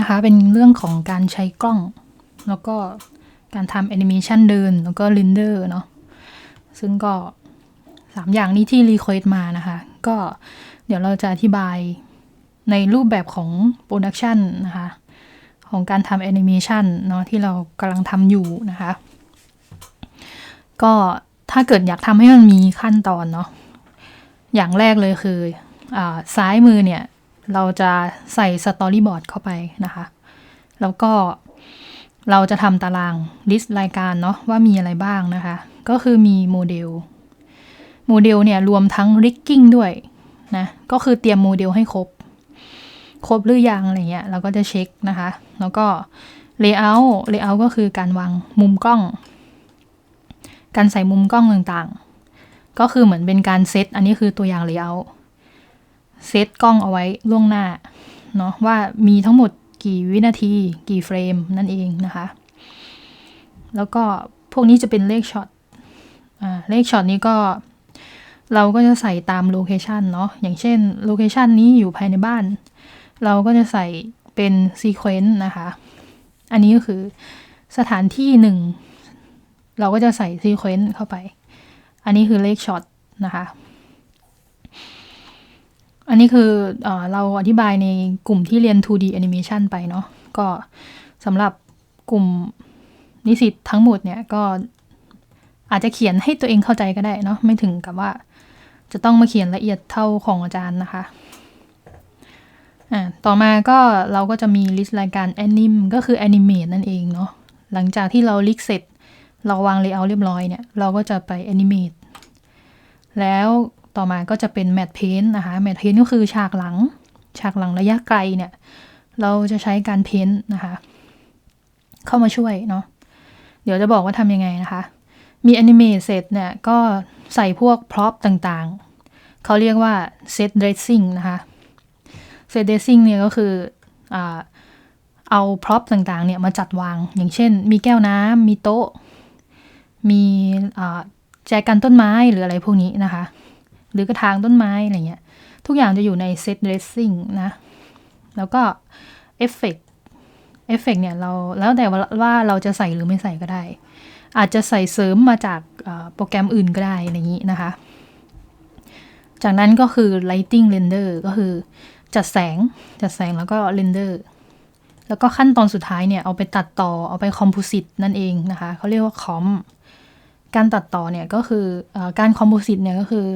นะคะ เป็นเรื่องของการใช้กล้อง แล้วก็การทำแอนิเมชันเดิน แล้วก็เรนเดอร์เนาะ ซึ่งก็สามอย่างนี้ที่รีเควสมานะคะ ก็เดี๋ยวเราจะอธิบายในรูปแบบของโปรดักชันนะคะ ของการทำแอนิเมชันเนาะที่เรากำลังทำอยู่นะคะ ก็ถ้าเกิดอยากทำให้มันมีขั้นตอนเนาะ อย่างแรกเลยคืออซ้ายมือเนี่ย เราจะใส่สตอรี่บอร์ดเข้าไปนะคะ แล้วก็เราจะทำตารางลิสต์รายการเนาะว่ามีอะไรบ้างนะคะ ก็คือมีโมเดล โมเดลเนี่ยรวมทั้งริกกิ้งด้วยนะ ก็คือเตรียมโมเดลให้ครบ ครบหรือยังอะไรเงี้ย เราก็จะเช็คนะคะ แล้วก็ Layout Layout ก็คือการวางมุมกล้อง การใส่มุมกล้องต่างๆ ก็คือเหมือนเป็นการเซต อันนี้คือตัวอย่าง Layout เเซตกล้องเอาไว้ล่วงหน้าเนาะว่ามีทั้งหมดกี่วินาที กี่เฟรมนั่นเองนะคะ แล้วก็พวกนี้จะเป็นเลขช็อตอ่าเลขช็อตนี้ก็เราก็จะใส่ตามโลเคชันเนาะอย่างเช่นโลเคชันนี้อยู่ภายในบ้าน เราก็จะใส่เป็นซีเควนต์นะคะ อันนี้ก็คือสถานที่หนึ่งเราก็จะใส่ซีเควนต์เข้าไป อันนี้คือเลขช็อตนะคะ อันนี้คือเอเราอธิบายในกลุ่มที่เรียน 2D animation ไปเนาะ ก็สำหรับกลุ่มนิสิตทั้งหมดเนี่ยก็อาจจะเขียนให้ตัวเองเข้าใจก็ได้เนาะ ไม่ถึงกับว่าจะต้องมาเขียนละเอียดเท่าของอาจารย์นะคะอ่าต่อมาก็เราก็จะมีลิสต์รายการ anim ก็คือ animate นั่นเองเนาะ หลังจากที่เราลิกเสร็จ เราวาง layout เรียบร้อยเนี่ย เราก็จะไป animate แล้ว ต่อมาก็จะเป็น matte paint นะคะ matte paint ก็คือฉากหลัง ฉากหลังระยะไกลเนี่ย เราจะใช้การเพ้นท์นะคะ เข้ามาช่วยเนาะ เดี๋ยวจะบอกว่าทำยังไงนะคะ มี animate เสร็จเนี่ย ก็ใส่พวก prop ต่างๆ เขาเรียกว่า set dressing นะคะ set dressing เนี่ยก็คืออเอาพร็อพต่างๆ เนี่ยมาจัดวาง อย่างเช่น มีแก้วน้ำมีโต๊ะ มีแจกันต้นไม้หรืออะไรพวกนี้นะคะ หรือกระถางต้นไม้อะไรเงี้ย ทุกอย่างจะอยู่ในเซตเดรสซิ่งนะ แล้วก็เอฟเฟกเอฟเฟกเนี่ยเราแล้วแต่ว่าเราจะใส่หรือไม่ใส่ก็ได้ อาจจะใส่เสริมมาจากโปรแกรมอื่นก็ได้อะไรอย่างนี้นะคะ จากนั้นก็คือ lighting render ก็คือจัดแสงจัดแสงแล้วก็เรนเดอร์แล้วก็ขั้นตอนสุดท้ายเนี่ย เอาไปตัดต่อเอาไปคอมโพสิตนั่นเองนะคะเขาเรียกว่าคอม การตัดต่อเนี่ยก็คืออการคอมโพสิตเนี่ยก็คือ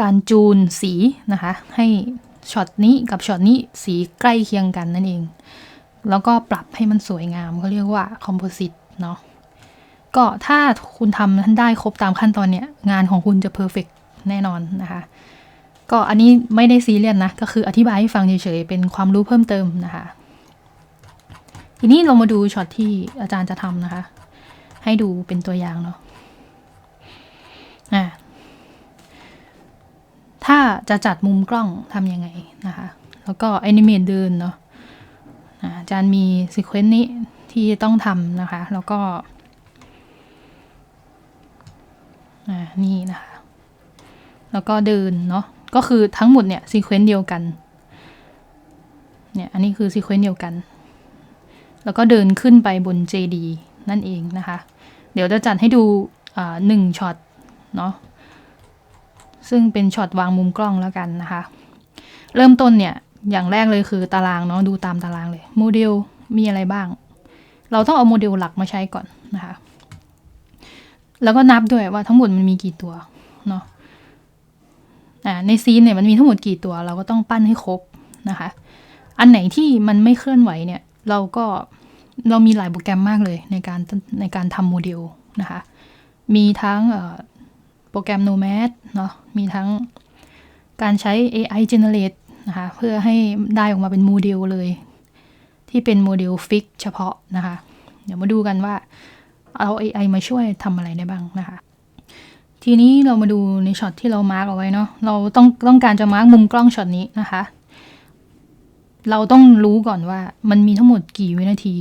การจูนสีนะคะ ให้ช็อตนี้กับช็อตนี้สีใกล้เคียงกันนั่นเอง แล้วก็ปรับให้มันสวยงามเขาเรียกว่าคอมโพสิตเนาะก็ถ้าคุณทำท่านได้ครบตามขั้นตอนเนี่ย งานของคุณจะเพอร์เฟกแน่นอนนะคะ ก็อันนี้ไม่ได้ซีเรียสนะ ก็คืออธิบายให้ฟังเฉยๆ เป็นความรู้เพิ่มเติมนะคะ ทีนี้เรามาดูช็อตที่อาจารย์จะทำนะคะ ให้ดูเป็นตัวอย่างเนาะอ่า ถ้าจะจัดมุมกล้องทำยังไงนะคะ แล้วก็แอนิเมตเดินเนาะอาจารย์มีซีเควนต์นี้ที่ต้องทำนะคะ แล้วก็นี่นะคะ แล้วก็เดินเนาะ ก็คือทั้งหมดเนี่ยซีเควนต์เดียวกัน เนี่ย อันนี้คือซีเควนต์เดียวกัน แล้วก็เดินขึ้นไปบน JD นั่นเองนะคะ เดี๋ยวจะจัดให้ดูหนึ่งช็อตเนาะ ซึ่งเป็นช็อตวางมุมกล้องแล้วกันนะคะ เริ่มต้นเนี่ย อย่างแรกเลยคือตารางเนาะดูตามตารางเลยโมเดลมีอะไรบ้าง เราต้องเอาโมเดลหลักมาใช้ก่อนนะคะ แล้วก็นับด้วยว่าทั้งหมดมันมีกี่ตัวเนาะอ่าในซีนเนี่ยมันมีทั้งหมดกี่ตัว เราก็ต้องปั้นให้ครบนะคะ อันไหนที่มันไม่เคลื่อนไหวเนี่ย เราก็เรามีหลายโปรแกรมมากเลยในการในการทำโมเดลนะคะ มีทั้ง โปรแกรม Nomad เนาะมีทั้งการใช้ AI generate นะคะเพื่อให้ได้ออกมาเป็นโมเดลเลย ที่เป็นโมเดลฟิกเฉพาะนะคะ เดี๋ยวมาดูกันว่าเอา AI มาช่วยทำอะไรได้บ้างนะคะ ทีนี้เรามาดูในช็อตที่เรามาร์กเอาไว้เนาะเราต้องต้องการจะมาร์กมุมกล้องช็อตนี้นะคะ เราต้องรู้ก่อนว่ามันมีทั้งหมดกี่วินาที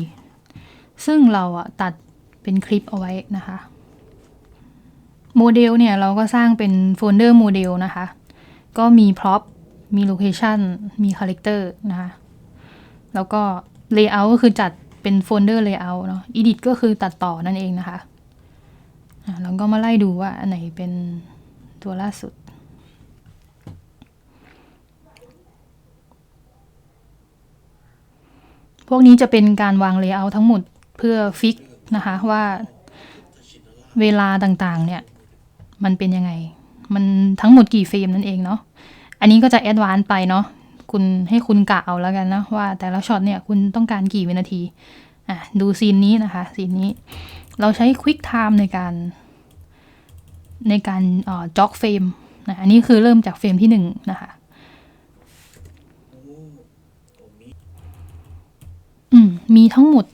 ซึ่งเราอะตัดเป็นคลิปเอาไว้นะคะ โมเดลเนี่ยเราก็สร้างเป็นโฟลเดอร์โมเดลนะคะ ก็มีพร็อพมีโลเคชันมีคาแรคเตอร์นะคะ แล้วก็ layout ก็คือจัดเป็นโฟลเดอร์ layout เนาะ edit ก็คือตัดต่อนั่นเองนะคะอะเราก็มาไล่ดูว่าอันไหนเป็นตัวล่าสุดพวกนี้จะเป็นการวาง layout ทั้งหมดเพื่อฟิกนะคะว่าเวลาต่างๆเนี่ย มันเป็นยังไง มันทั้งหมดกี่เฟรมนั่นเองเนาะ อันนี้ก็จะแอดวานซ์ไปเนาะ คุณให้คุณกะเอาแล้วกันนะว่าแต่ละช็อตเนี่ยคุณต้องการกี่วินาที อะดูซีนนี้นะคะซีนนี้ เราใช้ Quick Time ในการ ในการอ่อจ็อกเฟรมนะอันนี้คือเริ่มจากเฟรมที่หนึ่งนะคะอืมมีทั้งหมด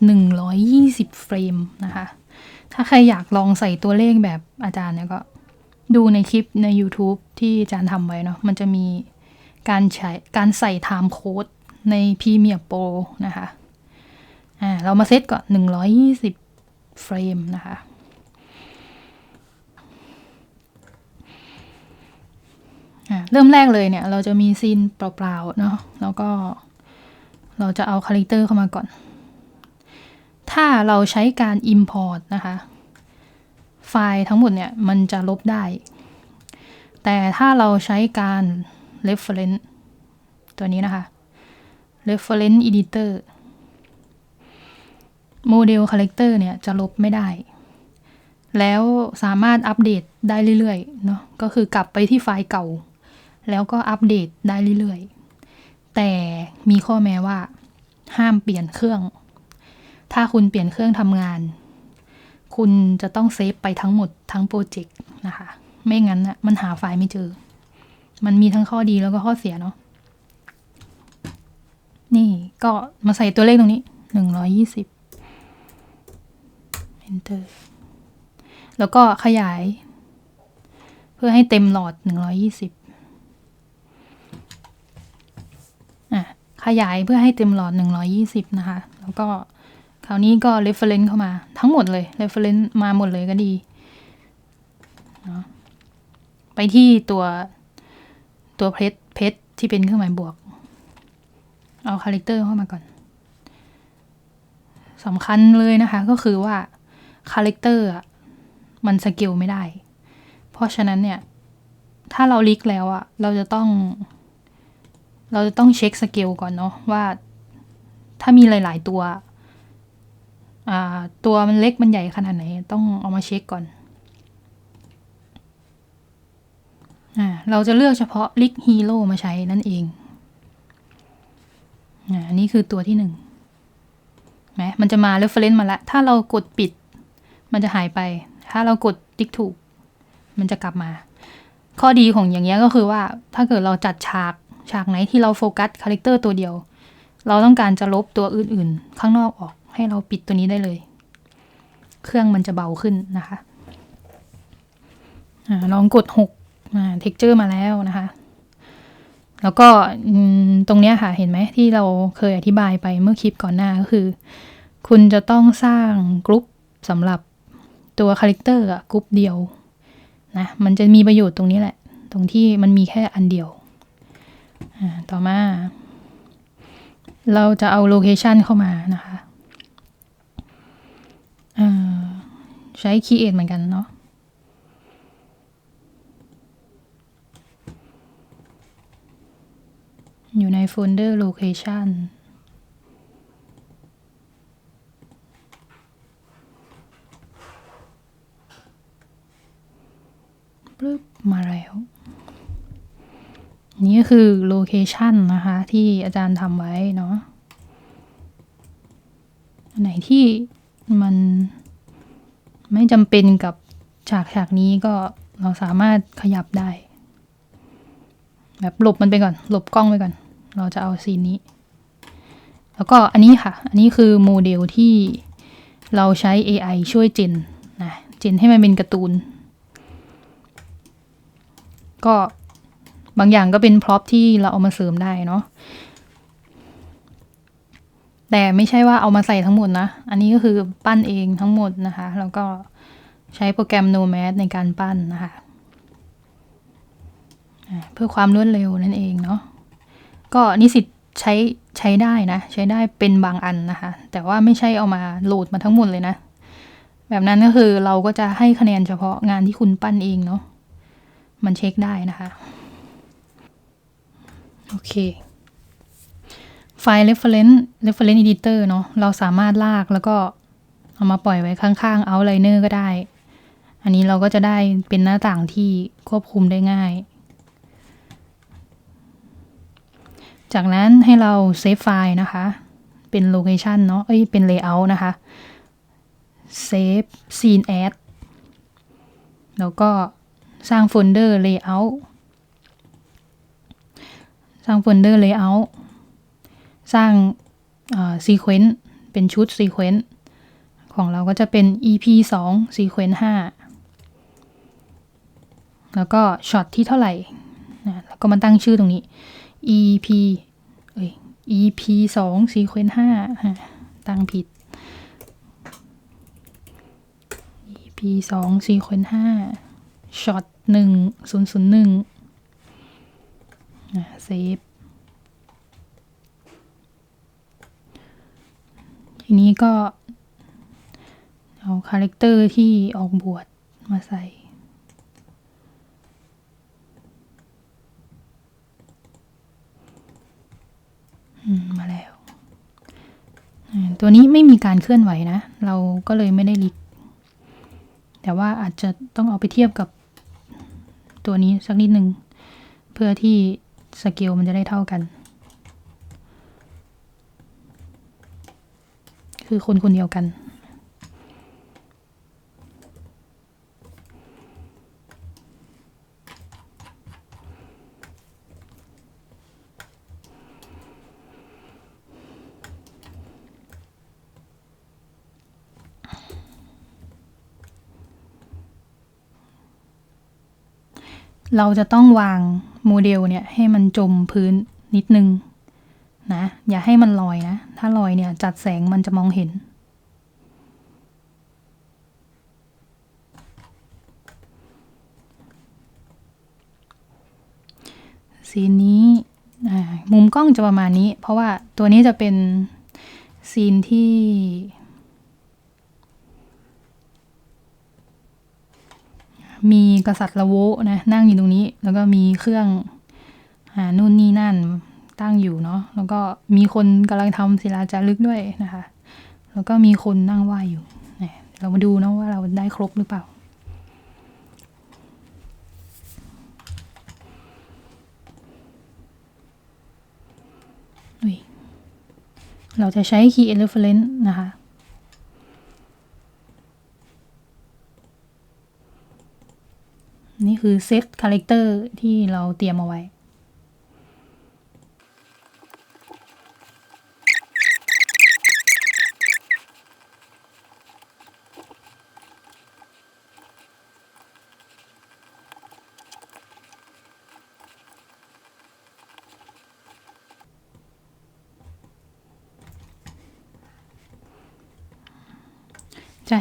120 เฟรมนะคะ ถ้าใครอยากลองใส่ตัวเลขแบบอาจารย์เนี่ยก็ ดูในคลิปใน YouTube ที่อาจารย์ทำไว้เนาะมันจะมีการใช้การใส่ time code ใน Premiere Pro นะคะอ่าเรามาเซตก่อน 120 เฟรมนะคะอ่าเริ่มแรกเลยเนี่ย เราจะมีซีนเปล่าๆเนาะแล้วก็เราจะเอาคาแรคเตอร์เข้ามาก่อน ถ้าเราใช้การ Import นะคะ ไฟล์ทั้งหมดเนี่ยมันจะลบได้ แต่ถ้าเราใช้การ reference ตัวนี้นะคะ reference editor โมเดลคาแรคเตอร์เนี่ยจะลบไม่ได้ แล้วสามารถอัปเดตได้เรื่อยๆ เนาะก็คือกลับไปที่ไฟล์เก่า แล้วก็อัปเดตได้เรื่อยๆ แต่มีข้อแม้ว่า ห้ามเปลี่ยนเครื่อง ถ้าคุณเปลี่ยนเครื่องทำงาน คุณจะต้องเซฟไปทั้งหมดทั้งโปรเจกต์นะคะ ไม่งั้นนะมันหาไฟล์ไม่เจอ มันมีทั้งข้อดีแล้วก็ข้อเสียเนาะ นี่ก็มาใส่ตัวเลขตรงนี้หนึ่งร้อยยี่สิบ enter แล้วก็ขยาย เพื่อให้เต็มหลอดหนึ่งร้อยยี่สิบอะขยายเพื่อให้เต็มหลอดหนึ่งร้อยี่สิบนะคะ แล้วก็ ราวนี้ก็ reference เข้ามาทั้งหมดเลย reference มาหมดเลยก็ดี ไปที่ตัวตัวเพชรเพชรที่เป็นเครื่องหมายบวก เอาคาแรคเตอร์เข้ามาก่อนสำคัญเลยนะคะก็คือว่าคาแรคเตอร์มันสเกลไม่ได้ เพราะฉะนั้นเนี่ย ถ้าเราลิกแล้วอะเราจะต้อง เราจะต้องเช็คสเกลก่อนเนาะว่าถ้ามีหลาย ๆ ตัว ตัวมันเล็กมันใหญ่ขนาดไหน ต้องเอามาเช็คก่อนอเราจะเลือกเฉพาะลิกฮีโร่มาใช้นั่นเอง อันนี้คือตัวที่หนึ่งไหมมันจะมา reference มาแล้วถ้าเรากดปิด มันจะหายไป ถ้าเรากดติ๊กถูก มันจะกลับมา ข้อดีของอย่างเงี้ยก็คือว่า ถ้าเกิดเราจัดฉากฉากไหนที่เราโฟกัสคาแรคเตอร์ตัวเดียว เราต้องการจะลบตัวอื่นๆ ข้างนอกออก ให้เราปิดตัวนี้ได้เลย เครื่องมันจะเบาขึ้นนะคะอลองกดหกอ่า texture มาแล้วนะคะ แล้วก็ตรงเนี้ยค่ะเห็นไหมที่เราเคยอธิบายไปเมื่อคลิปก่อนหน้าก็คือ คุณจะต้องสร้างกรุ๊ปสำหรับตัวคาแรคเตอร์อะกรุ๊ปเดียวนะมันจะมีประโยชน์ตรงนี้แหละ ตรงที่มันมีแค่อันเดียวต่อมา เราจะเอาโลเคชันเข้ามานะคะ ใช้ Create เหมือนกันเนาะอยู่ในโฟลเดอร์ location ปึ๊บมาแล้ว นี่ก็คือโลเคชันนะคะ ที่อาจารย์ทำไว้เนาะไหนที่ มันไม่จำเป็นกับฉากฉากนี้ก็เราสามารถขยับได้ แบบหลบมันไปก่อน หลบกล้องไปก่อน เราจะเอาซีนนี้ แล้วก็อันนี้ค่ะ อันนี้คือโมเดลที่เราใช้ AI ช่วยเจนนะเจนให้มันเป็นการ์ตูน ก็บางอย่างก็เป็นพร็อพที่เราเอามาเสริมได้เนาะ แต่ไม่ใช่ว่าเอามาใส่ทั้งหมดนะ อันนี้ก็คือปั้นเองทั้งหมดนะคะ แล้วก็ใช้โปรแกรม Nomad ในการปั้นนะคะ เพื่อความรวดเร็วนั่นเองเนาะ ก็นิสิตใช้ใช้ได้นะ ใช้ได้เป็นบางอันนะคะ แต่ว่าไม่ใช่เอามาโหลดมาทั้งหมดเลยนะ แบบนั้นก็คือเราก็จะให้คะแนนเฉพาะงานที่คุณปั้นเองเนาะ มันเช็คได้นะคะ โอเค ไฟล์ reference reference editor เนาะเราสามารถลากแล้วก็เอามาปล่อยไว้ข้างๆ outliner ก็ได้ อันนี้เราก็จะได้เป็นหน้าต่างที่ควบคุมได้ง่าย จากนั้นให้เราเซฟไฟล์นะคะ เป็นโลเคชันเนาะ เอ้ย เป็น layout นะคะเซฟ scene add แล้วก็สร้างโฟลเดอร์ layout สร้างโฟลเดอร์ layout สร้างซีเควนต์เป็นชุดซีเควนต์ของเราก็จะเป็น EP 2 sequence 5 แล้วก็ช็อตที่เท่าไหร่นะแล้วก็มาตั้งชื่อตรงนี้ EP เอ้ย EP 2 sequence 5ตั้งผิด EP 2 sequence 5ช็อต1 001นะเซฟ ทีนี้ก็ เอาคาแรคเตอร์ที่ออกบวชมาใส่ มาแล้ว ตัวนี้ไม่มีการเคลื่อนไหวนะ เราก็เลยไม่ได้ลิก แต่ว่าอาจจะต้องเอาไปเทียบกับตัวนี้สักนิดหนึ่ง เพื่อที่สเกลมันจะได้เท่ากัน คือคนคนเดียวกัน เราจะต้องวางโมเดลเนี่ยให้มันจมพื้นนิดนึงนะ อย่าให้มันลอยนะ ถ้าลอยเนี่ยจัดแสงมันจะมองเห็น ซีนนี้มุมกล้องจะประมาณนี้ เพราะว่าตัวนี้จะเป็นซีนที่มีกษัตริย์ละโวนะนั่งอยู่ตรงนี้ แล้วก็มีเครื่องหานู่นนี่นั่น ตั้งอยู่เนาะแล้วก็มีคนกำลังทำศิลาจารึกด้วยนะคะ แล้วก็มีคนนั่งไหวอยู่เนี่ยเรามาดูเนาะว่าเราได้ครบหรือเปล่าเราจะใช้ key reference นะคะ นี่คือเซตคาแรคเตอร์ที่เราเตรียมเอาไว้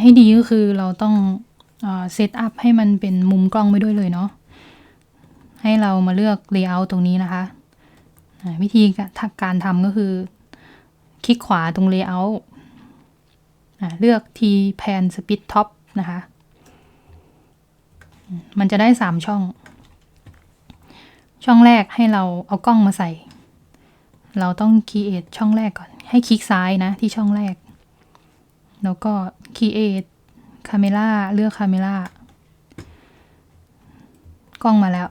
ให้ดีก็คือเราต้องเซตอัพให้มันเป็นมุมกล้องไปด้วยเลยเนาะ ให้เรามาเลือก layout ตรงนี้นะคะวิธีการทำก็คือ คลิกขวาตรง layout เลือก T pan split top นะคะ มันจะได้สามช่อง ช่องแรกให้เราเอากล้องมาใส่ เราต้อง create ช่องแรกก่อน ให้คลิกซ้ายนะที่ช่องแรก แล้วก็ create คาเมล่าเลือกคาเมล่ากล้องมาแล้ว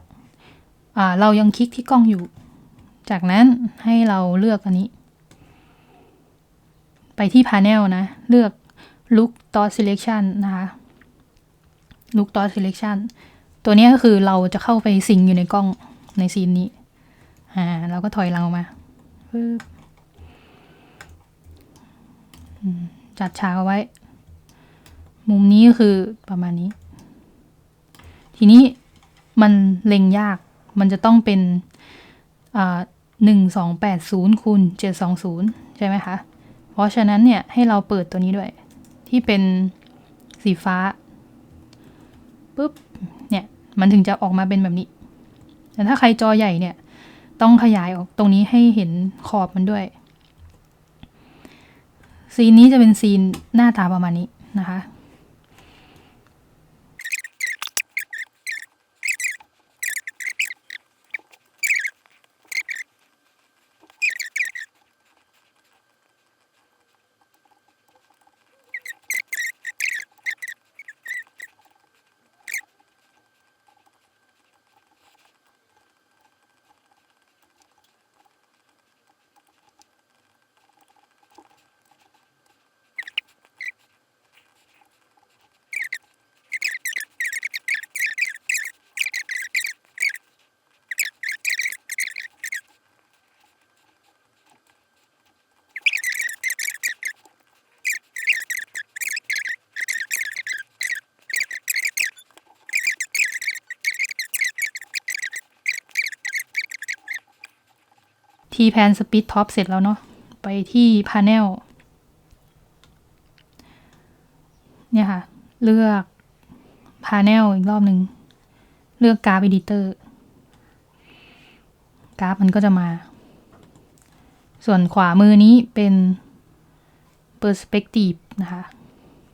อ่าเรายังคลิกที่กล้องอยู่ จากนั้นให้เราเลือกอันนี้ ไปที่ Panel นะ เลือก Look Dot Selection นะคะ Look Dot Selection ตัวนี้ก็คือเราจะเข้าไปสิงอยู่ในกล้องในซีนนี้ อ่า เราก็ถอยหลังออกมา จัดฉากเอาไว้ มุมนี้ก็คือประมาณนี้ ทีนี้มันเล็งยาก มันจะต้องเป็นหนึ่งสองแปดศูนย์คูณเจ็ดสองศูนย์ใช่ไหมคะ เพราะฉะนั้นเนี่ยให้เราเปิดตัวนี้ด้วย ที่เป็นสีฟ้าปุ๊บเนี่ยมันถึงจะออกมาเป็นแบบนี้ แต่ถ้าใครจอใหญ่เนี่ย ต้องขยายออกตรงนี้ให้เห็นขอบมันด้วย ซีนนี้จะเป็นซีนหน้าตาประมาณนี้นะคะ ทีแพนสปีดท็อปเสร็จแล้วเนาะไปที่พา n เนลเนี่ยค่ะ เลือกพา n เนลอีกรอบหนึ่ง เลือกกราฟ e อ i ิเตอร์กราฟมันก็จะมา ส่วนขวามือนี้เป็น Perspective นะคะ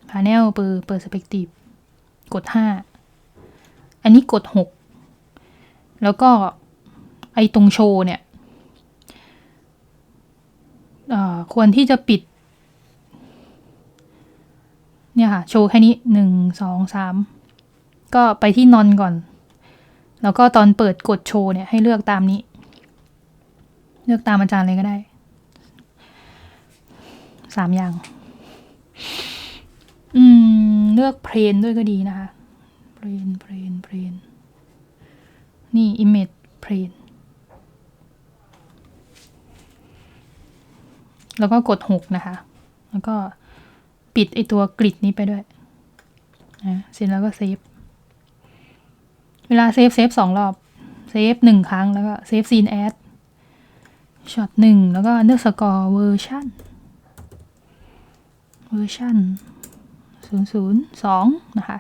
พา n เนลเปอร์ Perspective กด 5 อันนี้กด 6 แล้วก็ไอตรงโชว์เนี่ย เอ่อ ควรที่จะปิด เนี่ยค่ะ โชว์แค่นี้หนึ่งสองสามก็ไปที่นอนก่อน แล้วก็ตอนเปิดกดโชว์เนี่ยให้เลือกตามนี้ เลือกตามอาจารย์เลยก็ได้สามอย่าง อืม เลือกเพลนด้วยก็ดีนะคะเพลนเพลนเพลนนี่ image เพลน แล้วก็กดหกนะคะ แล้วก็ปิดไอตัวกริดนี้ไปด้วยนะเสร็จแล้วก็เซฟ เวลาเซฟเซฟสองรอบเซฟหนึ่งครั้งแล้วก็เซฟซีนแอดช็อตหนึ่งแล้วก็เลือกสกอร์เวอร์ชันเวอร์ชันศูนย์ศูนย์สองนะคะ